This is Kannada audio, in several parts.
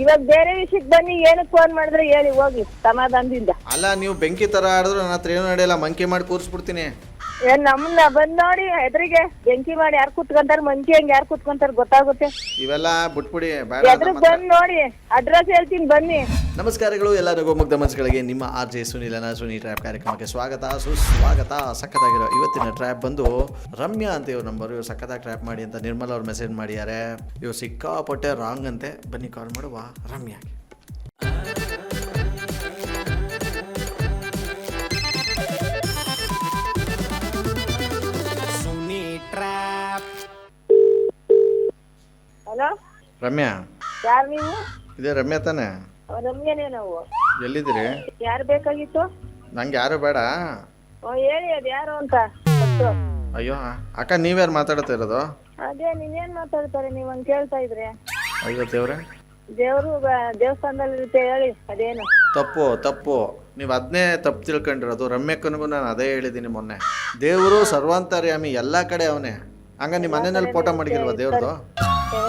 ಇವಾಗ ಬೇರೆ ವಿಷಯಕ್ಕೆ ಬನ್ನಿ, ಏನಕ್ಕೆ ಫೋನ್ ಮಾಡಿದ್ರೆ ಹೇಳಿ ಹೋಗಿ ಸಮಾಧಾನದಿಂದ. ಅಲ್ಲ, ನೀವು ಬೆಂಕಿ ತರ ಆಡಿದ್ರು ನನ್ನ ಹತ್ರ ಏನು ನಡೆಯಲ್ಲ, ಮಂಕಿ ಮಾಡಿ ಕೂರಿಸ್ಬಿಡ್ತೀನಿ. ಏನ್ ನಮ್ಮನ್ನ ಬಂದ್ ನೋಡಿ ಎದುರಿಗೆ ಬೆಂಕಿ ಮಾಡಿ ಯಾರು ಕುತ್ಕೊಂತಾರ ಮಂಕಿ ಹಂಗ ಯಾರು ಕುತ್ಕೊಂತಾರ ಗೊತ್ತಾಗುತ್ತೆ. ಇವೆಲ್ಲ ಬಿಟ್ಬಿಡಿ ಬೇಡ ಬಂದ್ ನೋಡಿ ಅಡ್ರೆಸ್ ಹೇಳ್ತೀನಿ ಬನ್ನಿ. ನಮಸ್ಕಾರಗಳು ಎಲ್ಲ ಮುಗ್ಧ ಮನಸ್ಸುಗಳಿಗೆ ನಿಮ್ಮ ಆರ್ ಜೆ ಸುನಿಲನ ಸುನಿ ಟ್ರ್ಯಾಪ್ ಕಾರ್ಯಕ್ರಮಕ್ಕೆ ಸ್ವಾಗತ. ಸುಸ್ವಾಗತ ಸಖತ್ತಾಗಿರೋ ಇವತ್ತಿನ ಟ್ರ್ಯಾಪ್ ಬಂದು ರಮ್ಯಾ ಅಂತ ಇವ್ರ ನಂಬರ್ ಇವ್ರು ಸಖತ್ತಾಗಿ ಟ್ರ್ಯಾಪ್ ಮಾಡಿ ಅಂತ ನಿರ್ಮಲ ಅವ್ರು ಮೆಸೇಜ್ ಮಾಡಿದ್ದಾರೆ. ಇವ್ರು ಸಿಕ್ಕಾಪಟ್ಟೆ ರಾಂಗ್ ಅಂತೆ. ಬನ್ನಿ ಕಾಲ್ ಮಾಡುವ. ರಮ್ಯಾಗೆ. ರಮ್ಯಾ? ಯಾರು ನೀವು? ಇದೇ ರಮ್ಯಾ ತಾನೆ? ರಮ್ಯಾನೇ ನಾವು. ಎಲ್ಲಿದ್ದೀರಿ? ಯಾರು ಬೇಕಾಗಿತ್ತು? ನಂಗೆ ಯಾರು ಬೇಡ. ಓ ಹೇಳಿ ಅದು ಯಾರು ಅಂತ ಗೊತ್ತು. ಅಯ್ಯೋ ಅಕ್ಕ ನೀವ್ಯಾರು ಮಾತಾಡ್ತಾ ಇರೋದು? ಅದೇ ನೀನೇನ್ ಮಾತಾಡ್ತಾರೆ? ನೀವು ಹಂಗ್ ಕೇಳ್ತಾ ಇದ್ರೆ. ಅಯ್ಯೋ ದೇವ್ರೆ. ದೇವ್ರು ದೇವಸ್ಥಾನದಲ್ಲಿ ಇರುತ್ತೆ ಹೇಳಿ ಅದೇನು. ತಪ್ಪು ತಪ್ಪು. ನೀವು ಅದನ್ನೇ ತಪ್ಪು ತಿಳ್ಕೊಂಡಿರೋದು. ರಮ್ಯಕ್ಕನಿಗೂ ನಾನು ಅದೇ ಹೇಳಿದ್ದೀನಿ ಮೊನ್ನೆ. ದೇವರು ಸರ್ವಾಂತರ್ಯಾಮಿ ಎಲ್ಲ ಕಡೆ ಅವನೇ. ಹಂಗ ನಿಮ್ಮ ಮನೆಯಲ್ಲಿ ಫೋಟೋ ಮಡಗಿಲ್ವಾ ದೇವ್ರದು? ಏ,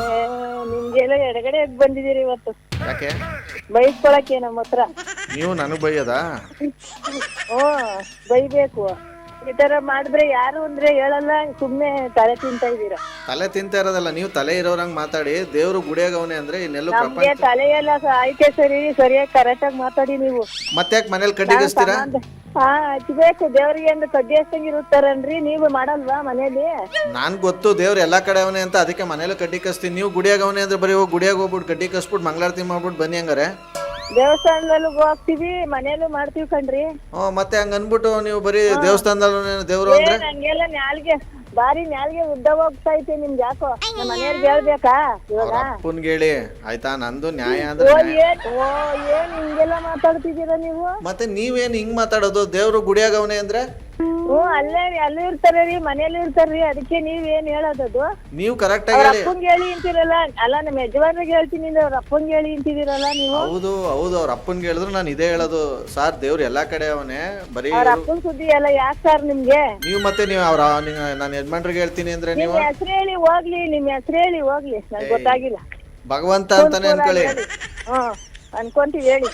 ನಿಮ್ಗೆಲ್ಲ ಎಡಗಡೆ ಎದ್ ಬಂದಿದ್ದೀರಿ ಇವತ್ತು. ಯಾಕೆ? ಬೈಸ್ಕೊಳಕ್ಕೆ ನಮ್ಮ ಹತ್ರ. ನೀವು ನನಗೆ ಬೈಯೋದಾ? ಹ್ಞೂ ಬೈಬೇಕು. ಈ ತರ ಮಾಡಿದ್ರೆ ಯಾರು ಅಂದ್ರೆ ಹೇಳಲ್ಲ ಸುಮ್ನೆ ತಲೆ ತಿಂತಾ ಇದೀರ ತಲೆ ತಿಂತಾ ಇರೋದಲ್ಲ ನೀವು ತಲೆ ಇರೋರಂಗ್ ಮಾತಾಡಿ ದೇವ್ರು ಗುಡಿಯಾಗವನೆ ಅಂದ್ರೆ ಇನ್ನೆಲ್ಲೂ ನಮ್ಗೆ ಪ್ರಪಂಚ ತಲೆ ಎಲ್ಲ ಸ- ಐತೆ ಸರಿ ಸರಿಯಾಗಿ ಕರೆಕ್ಟ್ ಆಗಿ ಮಾತಾಡಿ ನೀವು. ಮತ್ತೆ ಯಾಕೆ ಮನೇಲಿ ಕಡ್ಡಿಗಿಸ್ತೀರಾ ಹಾ ಹಚ್ಬೇಕು ದೇವ್ರಿಗೆ ಅಂದ್ರೆ ಕಡ್ಡಿ ಹಚ್ಚಂಗ್ ಇರುತ್ತಾರನ್ರಿ? ನೀವು ಮಾಡಲ್ವಾ ಮನೇಲಿ? ನಾನ್ ಗೊತ್ತು ದೇವ್ರ ಎಲ್ಲಾ ಕಡೆ ಅವನೇ ಅಂತ. ಅದಕ್ಕೆ ಮನೇಲಿ ಕಡ್ಡಿ ಕಸ್ತೀನಿ. ನೀವು ಗುಡಿಯಾಗ ಅವನೇ ಅಂದ್ರೆ ಬರೀ ಹೋಗಿ ಗುಡಿಯಾಗ ಹೋಗ್ಬಿಟ್ಟು ಕಡ್ಡಿ ಕಸ್ಬಿಟ್ಟು ಮಂಗಳಾರತಿ ಮಾಡ್ಬಿಟ್ಟು ಬನ್ನಿ ಹಂಗಾರೆ. ದೇವಸ್ಥಾನದಲ್ಲೂ ಹೋಗ್ತೀವಿ. ಮನೇಲೂ ಮಾಡ್ತೀವಿ ಕಣ್ರಿ. ಹ್ಞೂ ಮತ್ತೆ ಹಂಗ ಅನ್ಬಿಟ್ಟು ನೀವು ಬರೀ ದೇವಸ್ಥಾನದಲ್ಲಿ ದೇವ್ರು ಅಂದ್ರೆ? ಏ ನಂಗೆಲ್ಲ ನಾಲ್ಗೆ ಬಾರಿ ನಾಲ್ಗೆ ಉದ್ದ ಹೋಗ್ತಾ ಐತೆ ನಿಮ್ಗೆ ಯಾಕೋ? ನಮ್ಮ ಮನೆಯವ್ರಿಗೆ ಹೇಳ್ಬೇಕಾ? ಇವಾಗ? ಅಪ್ಪನ್ಗೆ ಹೇಳಿ ಆಯ್ತಾ? ನಂದು ನ್ಯಾಯ ಅಂದ್ರೆ ಓ ನ್ಯಾಯ. ಏನ್ ಓ ಏನ್ ಹಿಂಗೆಲ್ಲ ಮಾತಾಡ್ತಿದ್ದೀರಾ ನೀವು? ಮತ್ತೆ ನೀವೇನ್ ಹಿಂಗ್ ಮಾತಾಡೋದು? ದೇವ್ರು ಗುಡಿಯಾಗವನೆ ಅಂದ್ರೆ? ಹ್ಞೂ ಅಲ್ಲೇ ಅಲ್ಲೂ ಇರ್ತಾರೆ ರೀ ಮನೇಲಿ ಇರ್ತಾರ್ರಿ ಅದಕ್ಕೆ ನೀವ್ ಏನ್ ಹೇಳೋದದು? ನೀವು ಕರೆಕ್ಟ್ ಆಗಿ ಅವ್ರ ಹೇಳಿ ಅಪ್ಪಂಗೆ ಹೇಳಿ ಅಂತೀರಲ್ಲ ಅಲ್ಲ ನಮ್ಮ ಯಜಮಾನ್ರಿಗೆ ಹೇಳ್ತೀನಿ ಅಂದ್ರೆ ಅವ್ರ ಅಪ್ಪಂಗೆ ಹೇಳಿ ಅಂತಿದ್ದೀರಲ್ಲ ನೀವು? ಹೌದು ಹೌದು ಅವ್ರ ಅಪ್ಪನ್ಗೆ ಹೇಳಿದ್ರು ನಾನು ಇದೇ ಹೇಳೋದು. ಸಾರ್ ದೇವ್ರು ಎಲ್ಲಾ ಕಡೆ ಅವನೇ. ಬರೀ ಅವ್ರ ಅಪ್ಪನ ಸುದ್ದಿ ಎಲ್ಲ ಯಾಕ ಸರ್ ನಿಮ್ಗೆ? ನೀವು ಮತ್ತೆ ನೀವು ಅವ್ರ ನಾನು ಯಜಮಾನ್ರಿಗೆ ಹೇಳ್ತೀನಿ ಅಂದ್ರೆ ನೀವು? ಹೆಸರು ಹೇಳಿ ಹೋಗ್ಲಿ ನಿಮ್ ಹೆಸರು ಹೇಳಿ ಹೋಗ್ಲಿ ನಂಗೆ ಗೊತ್ತಾಗಿಲ್ಲ. ಭಗವಂತ ಅಂತಾನೆ ಅನ್ಕೊಳ್ಳಿ. ಹ್ಮ್ ಅನ್ಕೊಂತೀವಿ ಹೇಳಿ.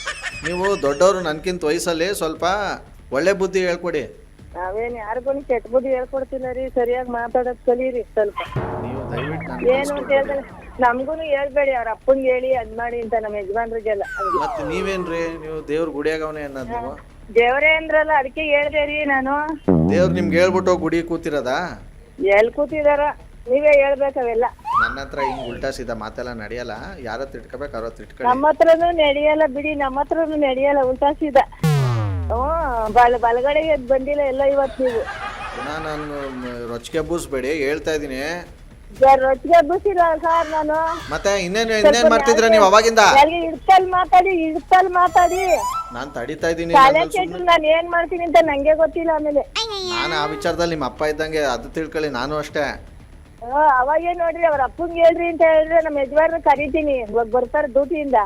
ನೀವು ದೊಡ್ಡವರು ನನ್ಕಿಂತ ವಯಸ್ಸಲ್ಲಿ ಸ್ವಲ್ಪ ಒಳ್ಳೆ ಬುದ್ಧಿ ಹೇಳ್ಕೊಡಿ. ನಾವೇನ್ ಯಾರಿಗೂ ಕೆಟ್ಟ ಬುದ್ಧಿ ಹೇಳ್ಕೊಡ್ತಿಲ್ಲ ರೀ ಸರಿಯಾಗಿ ಮಾತಾಡೋದ್ ಕಲೀರಿ ಸ್ವಲ್ಪ. ನೀವು ದಯವಿಟ್ಟು ನಾನು ಏನು ಅಂತ ಹೇಳಿದ್ರೆ ಹೇಳ್ಬೇಡಿ ಅವ್ರ ಅಪ್ಪಂಗೆ ಹೇಳಿ ಅದ್ ಮಾಡಿ ಅಂತ ನಮ್ಮ ಯಜಮಾನ್ರಿಗೆಲ್ಲ. ಹಂಗೆ ಮತ್ತೆ ನೀವೇನ್ರಿ? ನೀವು ದೇವ್ರ ಗುಡಿಯಾಗವನೇ ಅನ್ನೋದು ನೀವು? ದೇವರೇ ಅಂದ್ರಲ್ಲ ಅದಕ್ಕೆ ಹೇಳ್ದೆ ರೀ ನಾನು. ದೇವ್ರ ನಿಮ್ಗೆ ಹೇಳ್ಬಿಟ್ಟು ಗುಡಿ ಕೂತಿರೋದಾ? ಎಲ್ ಕೂತಿದಾರ ನೀವೇ ಹೇಳ್ಬೇಕು ಅವೆಲ್ಲ. ನನ್ನ ಹತ್ರ ಹಿಂಗ್ ಉಲ್ಟಾ ಸೀದಾ ಮಾತೆಲ್ಲ ನಡೆಯಲ್ಲ ಯಾರ ತಿಟ್ಕೋಬೇಕು ಅವ್ರ ತಿಟ್ಕೊಳ್ಳಿ ನಮ್ಮ ಹತ್ರನು ನಡೆಯಲ್ಲ ಬಿಡಿ ನಮ್ಮ ಹತ್ರನು ನಡೆಯಲ್ಲ ಉಲ್ಟಾ ಸೀದಾ. ಹ್ಮ್. ಬಲ ಬಲಗಡೆಗೆ ಎದ್ದು ಬಂದಿಲ್ಲ ಎಲ್ಲ ಇವತ್ತು ನೀವು. ಪುನಃ ನಾನು ರೊಚ್ಚಿಗೆ ಬೂಸ್ಬೇಡಿ ಹೇಳ್ತಾ ಇದೀನಿ ಯಾರ್ ರೊಟ್ಟಿಗೆ ಹಬ್ಬಿಸಿಲ್ಲ ಸರ್ ನಾನು. ಮತ್ತೆ ಇನ್ನೇನು ಇನ್ನೇನ್ ಮಾಡ್ತಿದ್ರ ನೀವು ಅವಾಗಿಂದ? ನನಗೆ ಇಡ್ತಲ್ ಮಾತಾಡಿ ಇಡ್ತಲ್ ಮಾತಾಡಿ. ನಾನ್ ತಡಿತಾ ಇದ್ದೀನಿ ತಲೆ ಕೆಟ್ಟು ನಾನು ಏನ್ ಮಾಡ್ತೀನಿ ಅಂತ ನಂಗೆ ಗೊತ್ತಿಲ್ಲ ಆಮೇಲೆ. ನಾನು ಆ ವಿಚಾರದಲ್ಲಿ ನಿಮ್ಮ ಅಪ್ಪ ಇದ್ದಂಗೆ ಅದು ತಿಳ್ಕೊಳ್ಳಿ ನಾನು ಅಷ್ಟೇ. ಆ, ಅವಾಗೇ ನೋಡ್ರಿ ಅವ್ರ ಅಪ್ಪಂಗೆ ಹೇಳ್ರಿ ಅಂತ ಹೇಳಿದ್ರೆ ನಮ್ಮ ಯಜಮಾನ್ರ ಕರಿತೀನಿ. ಇವಾಗ ಬರ್ತಾರೆ ಡ್ಯೂಟಿಯಿಂದ.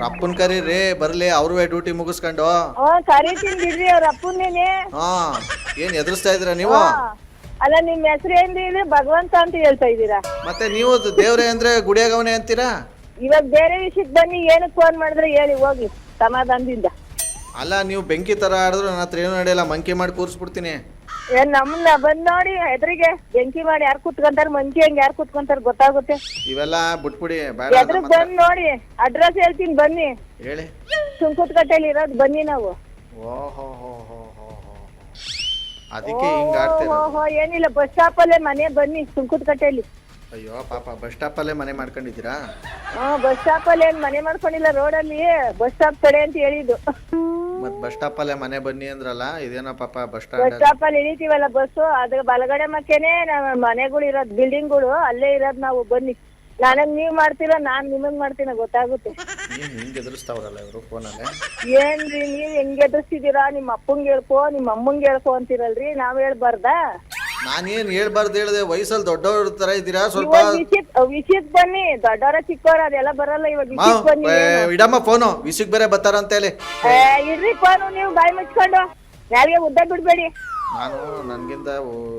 ಅವ್ರ ಅಪ್ಪನ್ ಕರೀರಿ ಬರ್ಲಿ ಅವ್ರವೇ ಡ್ಯೂಟಿ ಮುಗಿಸ್ಕೊಂಡು. ಕರಿತೀನಿ ಬಿಡ್ರಿ ಅವ್ರ ಅಪ್ಪನೇ ಹಾ ಏನ್ ಎದುರಿಸ್ತಾ ಇದ್ರ ನೀವು? ಅಲ್ಲ ನಿಮ್ ಹೆಸರು ಏನ್ರಿ ಭಗವಂತ ಅಂತ ಹೇಳ್ತಾ ಇದ್ದೀರಾ. ಮತ್ತೆ ನೀವು ದೇವ್ರೆ ಅಂದ್ರೆ ಗುಡಿಯಾಗವನೇ ಅಂತೀರಾ? ಇವಾಗ ಬೇರೆ ವಿಷಯಕ್ಕೆ ಬನ್ನಿ ಏನಕ್ಕೆ ಫೋನ್ ಮಾಡಿದ್ರೆ ಹೇಳಿ ಹೋಗಿ ಸಮಾಧಾನದಿಂದ. ಅಲ್ಲ ನೀವು ಬೆಂಕಿ ತರ ಆಡಿದ್ರು ನನ್ನ ಹತ್ರ ಏನು ನಡೆಯಲ್ಲ ಮಂಕಿ ಮಾಡಿ ಕೂರಿಸ್ಬಿಡ್ತೀನಿ. ಏನ್ ನಮ್ಮನ್ನ ಬಂದ್ ನೋಡಿ ಎದುರಿಗೆ ಬೆಂಕಿ ಮಾಡಿ ಯಾರು ಕುತ್ಕೊಂತಾರ ಮಂಕಿ ಹಂಗ ಯಾರು ಕುತ್ಕೊಂತಾರ ಗೊತ್ತಾಗುತ್ತೆ. ಇವೆಲ್ಲ ಬಿಟ್ಬಿಡಿ ಬೇಡ ಎದುರಿಗೆ ಬಂದ್ ನೋಡಿ ಅಡ್ರೆಸ್ ಹೇಳ್ತೀನಿ ಬನ್ನಿ. ಹೇಳಿ. ಸುಂಕುತ್ಕಟ್ಟೆಲಿ ಇರೋದು ಬನ್ನಿ ನಾವು. ಓಹೋ ಹೋ ಹೋ ಹೋ ಹೋ ಅದಕ್ಕೆ ಹಿಂಗ್ ಓಹೋ ಏನಿಲ್ಲ ಬಸ್ ಸ್ಟಾಪ್ ಅಲ್ಲೇ ಮನೆ ಬನ್ನಿ ಸುಂಕುತ್ಕಟ್ಟೆಲಿ ಅಯ್ಯೋ ಪಾಪ ಬಸ್ ಸ್ಟಾಪ್ ಅಲ್ಲೇ ಮನೆ ಮಾಡ್ಕೊಂಡಿದ್ದೀರಾ? ಹ್ಮ್ ಬಸ್ ಸ್ಟಾಪ್ ಅಲ್ಲಿ ಏನ್ ಮನೆ ಮಾಡ್ಕೊಂಡಿಲ್ಲ ರೋಡಲ್ಲಿ ಬಸ್ ಸ್ಟಾಪ್ ಕಡೆ ಅಂತ ಹೇಳಿದ್ದು. ಮತ್ ಬಸ್ ಸ್ಟಾಪ್ ಅಲ್ಲೇ ಮನೆ ಬನ್ನಿ ಅಂದ್ರಲ್ಲ ಇದೇನೋ ಪಾಪ ಬಸ್ ಬಸ್ ಸ್ಟ್ಯಾಂಡ್ ಸ್ಟಾಪ್ ಅಲ್ಲಿ ಇಳಿತೀವಲ್ಲ ಬಸ್ಸು ಅದ್ರ ಬಲಗಡೆ ಮಕ್ಕೇನೆ ನಮ್ಮ ಮನೆಗಳು ಇರೋದು ಬಿಲ್ಡಿಂಗ್ಗಳು ಅಲ್ಲೇ ಇರೋದ್ ನಾವು ಬನ್ನಿ. ನನಗ್ ನೀವ್ ಮಾಡ್ತೀರಾ ನಾನ್ ನಿಮಗ್ ಮಾಡ್ತೀನ ಗೊತ್ತಾಗುತ್ತೆ. ಏನ್ ಹಿಂಗ್ ಎದುರಿಸ್ತಾವ್ರಲ್ಲ ಇವರು ಫೋನಲ್ಲಿ ಏನ್ರಿ ನೀವ್ ಹೆಂಗ್ ಎದುರಿಸ್ತಿದೀರಾ ನಿಮ್ ಅಪ್ಪಂಗ್ ಹೇಳ್ಕೊ ನಿಮ್ ಅಮ್ಮಂಗ್ ಹೇಳ್ಕೊ ಅಂತೀರಲ್ರಿ? ನಾವ್ ಹೇಳ್ಬಾರ್ದಾ? ನಾನೇನ್ ಹೇಳ್ಬಾರ್ದು ಹೇಳಿದೆ ವಯಸ್ಸಲ್ಲಿ ದೊಡ್ಡವ್ರ ತರ ಇದ್ದೀರಾ ಸ್ವಲ್ಪ? ಇವಾಗ ವಿಷಯಕ್ ವಿಷಯಕ್ ಬನ್ನಿ ದೊಡ್ಡವರ ಚಿಕ್ಕವರ ಅದೆಲ್ಲ ಬರಲ್ಲ ಇವಾಗ ವಿಷಯಕ್ ಬನ್ನಿ ಏ, ಇಡಮ್ಮ ಫೋನು ವಿಸಿಗ್ ಬೇರೆ ಬರ್ತಾರ ಅಂತ ಹೇಳಿ. ಏ, ಇರ್ರಿ ಫೋನು ನೀವು ಬಾಯಿ ಮುಚ್ಕೊಂಡು. ನಾಲ್ಗೆ ಉದ್ದ ಬಿಡ್ಬೇಡಿ. ನಾನು ನನಗಿಂತ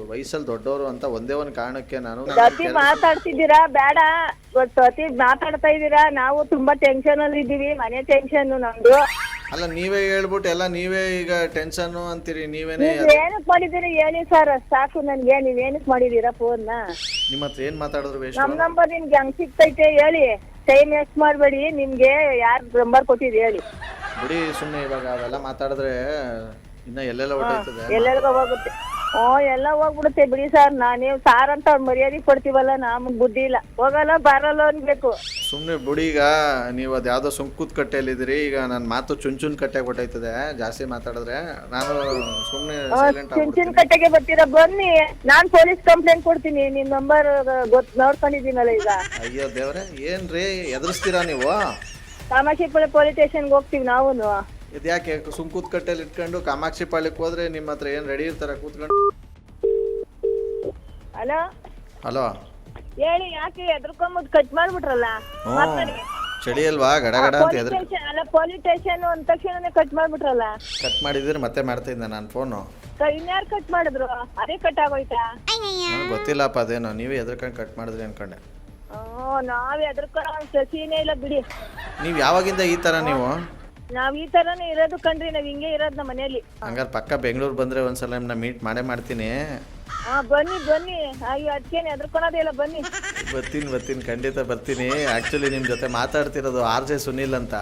ವಯಸ್ಸಲ್ಲಿ ದೊಡ್ಡವರು ಅಂತ ಒಂದೇ ಒಂದ್ ಕಾರಣಕ್ಕೆ ನಾನು ಅತಿ ಮಾತಾಡ್ತಿದ್ದೀರಾ? ಬೇಡ. ಅತಿ ಮಾತಾಡ್ತಾ ಇದ್ದೀರಾ? ನಾವು ತುಂಬಾ ಟೆನ್ಷನ್ ಅಲ್ಲಿ ಇದ್ದೀವಿ ಮನೆ ಟೆನ್ಷನ್ ನಮ್ದು. ಅಲ್ಲ ನೀವೇ ಹೇಳ್ಬಿಟ್ಟು ಎಲ್ಲ ನೀವೇ ಈಗ ಟೆನ್ಷನ್ ಅಂತೀರಿ ನೀವೇನೇ ನೀವ್ ಏನಕ್ ಮಾಡಿದೀರಿ ಹೇಳಿ ಸರ್ ಸಾಕು ನನ್ಗೆ ನೀವ್ ಏನಕ್ ಮಾಡಿದೀರಾ ಫೋನ್ ನಿಮ್ಮ ಹತ್ರ ಏನು ಮಾತಾಡಿದ್ರು ವೇಸ್ಟ್ ನಮ್ ನಂಬರ್ ನಿಮ್ಗೆ ಹಂಗ್ ಸಿಗ್ತೈತೆ ಹೇಳಿ. ಟೈಮ್ ವೇಸ್ಟ್ ಮಾಡ್ಬೇಡಿ ನಿಮ್ಗೆ ಯಾರ್ ನಂಬರ್ ಕೊಟ್ಟಿದ್ ಹೇಳಿ. ಬಿಡಿ ಸುಮ್ಮನೆ ಇವಾಗ ಅವೆಲ್ಲ ಮಾತಾಡಿದ್ರೆ ಇನ್ನ ಎಲ್ಲೆಲ್ಲ ಹೊಟ್ಟೋಯ್ತದೆ ಎಲ್ಲೆಲ್ಲ ಹೋಗುತ್ತೆ. ಹ್ಞೂ ಎಲ್ಲ ಹೋಗ್ಬಿಡುತ್ತೆ ಬಿಡಿ ಸರ್. ನಾ ನೀವು ಸಾರ್ ಅಂತ ಅವ್ರ ಮರ್ಯಾದೆ ಕೊಡ್ತೀವಲ್ಲ ನಮ್ಗ್ ಬುದ್ಧಿ ಇಲ್ಲ. ಹೋಗಲ್ಲ ಬರಲ್ಲ ಅನ್ಬೇಕು. ಸುಮ್ಮನೆ ಬಿಡಿ ಈಗ. ನೀವು ಅದು ಯಾವುದೋ ಸುಂಕುತ್ ಕಟ್ಟೆಯಲ್ಲಿದ್ದೀರಿ. ಈಗ ನನ್ ಮಾತು ಚುಂಚುನ್ ಕಟ್ಟೆ ಕೊಟ್ಟೈತದೆ ಜಾಸ್ತಿ ಮಾತಾಡಿದ್ರೆ ನಾನು ಸುಮ್ಮನೆ ಸೈಲೆಂಟ್ ಚಿಂಚಿನ ಕಟ್ಟೆಗೆ ಬರ್ತೀರಾ? ಬನ್ನಿ. ನಾನ್ ಪೊಲೀಸ್ ಕಂಪ್ಲೇಂಟ್ ಕೊಡ್ತೀನಿ. ನಿಮ್ ನಂಬರ್ ಗೊತ್ ನೋಡ್ಕೊಂಡಿದ್ದೀನಲ್ಲ ಈಗ. ಅಯ್ಯೋ ದೇವ್ರೆ ಏನ್ರಿ? ಎದುರಿಸ್ತೀರಾ ನೀವು? ಕಾಮಾಕ್ಷಿಪುರ ಪೊಲೀಸ್ ಸ್ಟೇಷನ್ಗೆ ಹೋಗ್ತೀವಿ ನಾವು ಇದ್ಯಾಕೆ ಸುಮ್ ಕೂತ್ಕಟ್ಟೆಲ್ಲಿ ಇಟ್ಕೊಂಡು ಕಾಮಾಕ್ಷಿ ಪಾಳ್ಯಕ್ಕೆ ಹೋದ್ರೆ ನಿಮ್ಮ ಹತ್ರ ಏನು ರೆಡಿ ಇರ್ತಾರೆ ಕೂತ್ಕೊಂಡು? ಹಲೋ? ಹಲೋ? ಹೇಳಿ ಯಾಕೆ ಎದ್ರಕೊಂಬುದು ಕಟ್ ಮಾಡ್ಬಿಟ್ರಲ್ಲ? ಹ್ಞೂ ಮಾತಾಡಿ. ಚಳಿ ಅಲ್ವಾ? ಗಡಗಡ ಅಂತ ಎದ್ರು ಅಲ್ಲ ಪೊಲೀಸ್ ಸ್ಟೇಷನ್ ಅಂದ ತಕ್ಷಣನೇ ಕಟ್ ಮಾಡ್ಬಿಟ್ರಲ್ಲ? ಕಟ್ ಮಾಡಿದ್ರೆ ಮತ್ತೆ ಮಾಡ್ತಾ ಇದ್ದೆ ನಾನು ಫೋನು ಇನ್ಯಾರ್ ಕಟ್ ಮಾಡಿದ್ರು? ಅದೇ ಕಟ್ ಆಗೋಯ್ತಾ? ನನಗೆ ಗೊತ್ತಿಲ್ಲಪ್ಪ ಅದೇನೋ. ನೀವೇ ಎದ್ರಕೊಂಡು ಕಟ್ ಮಾಡಿದ್ರಿ ಅನ್ಕೊಂಡೆ. ಹ್ಞೂ ನಾವ್ ಎದ್ರಕೊಂಡ್ ಸಸಿನೇ ಇಲ್ಲ ಬಿಡಿ. ನೀವು ಯಾವಾಗಿಂದ ಈ ತರ ನೀವು? ನಾವ್ ಈ ತರನೇ ಇರೋದು ಕಣ್ರಿ ನಾವ್ ಹಿಂಗೆ ಇರೋದ್ ನಮ್ಮ ಮನೇಲಿ ಹಂಗಾರೆ ಪಕ್ಕ ಬೆಂಗಳೂರು ಬಂದರೆ ಒಂದ್ಸಲ ನಿಮ್ಮನ್ನ ಮೀಟ್ ಮಾಡೇ ಮಾಡ್ತೀನಿ. ಹಾ ಬನ್ನಿ ಬನ್ನಿ. ಅಯ್ಯೋ ಅದಕ್ಕೇನೆ ಇಲ್ಲ ಬನ್ನಿ. ಬರ್ತೀನಿ ಬರ್ತೀನಿ ಖಂಡಿತ ಬರ್ತೀನಿ. ಆ್ಯಕ್ಚುಲಿ ನಿಮ್ಮ ಜೊತೆ ಮಾತಾಡ್ತಿರೋದು ಆರ್ ಜೆ ಸುನಿಲ್ ಅಂತ.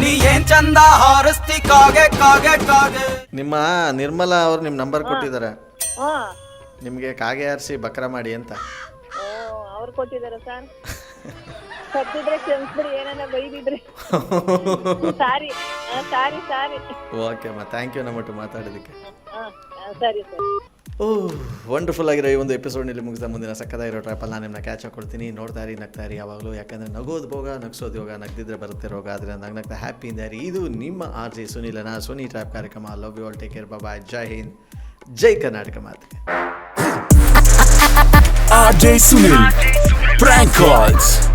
ನೀ ಏನ್ ಚಂದ ಹಾರಿಸ್ತಿ ಕಾಗೆ ಕಾಗೆ ಕಾಗೆ. ನಿಮ್ಮ ನಿರ್ಮಲಾ ಅವ್ರು ನಿಮ್ಮ ನಂಬರ್ ಕೊಟ್ಟಿದ್ದಾರೆ. ಹಾ. ನಿಮಗೆ ಕಾಗೆ ಆರಿಸಿ ಬಕ್ರ ಮಾಡಿ ಅಂತ. ಓ ಅವ್ರು ಕೊಟ್ಟಿದ್ದಾರೆ ಸರ್. ಸತ್ತಿದ್ರೆ ಕ್ಷಮಿಸ್ಬಿಡಿ ಏನಾರ ಬೈದಿದ್ರೆ. ಸಾರಿ. Sorry sorry. ಓಕೆ ಅಮ್ಮ ಥ್ಯಾಂಕ್ ಯು ನಮ್ಮಟ್ಟು ಮಾತಾಡೋದಕ್ಕೆ ಹಾ ಸರಿ ಸರಿ. ಓ ವಂಡರ್ಫುಲ್ ಆಗಿರೋ ಈ ಒಂದು ಎಪಿಸೋಡ್ನಲ್ಲಿ ಮುಗಿದ ಮುಂದಿನ ಸಕ್ಕದಾಗಿರೋ ಟ್ರ್ಯಾಪಲ್ಲಿ ನಾನು ನಿಮ್ಮನ್ನ ಕ್ಯಾಚ್ ಹಾಕೊಳ್ತೀನಿ. ನೋಡ್ತಾ ಇರಿ ನಗ್ತಾ ಇರಿ ಯಾವಾಗಲೂ. ಯಾಕಂದರೆ ನಗೋದು ಭೋಗ ನಗ್ಸೋದು ಯೋಗ ನಗ್ದಿದ್ರೆ ಬರುತ್ತೆ ರೋಗ. ಆದರೆ ನಗ್ ನಗ್ತಾ ಹ್ಯಾಪಿ ಇಂದ ಇರಿ. ಇದು ನಿಮ್ಮ ಆರ್ ಜೆ ಸುನಿಲನ ಸುನಿ ಟ್ರ್ಯಾಪ್ ಕಾರ್ಯಕ್ರಮ. Love you all take care ಬಾಬಾ ಜೈ ಹಿಂದ್. ಜೈ ಕರ್ನಾಟಕ ಮಾತಿಗೆ. RJ Sunil. Prank calls.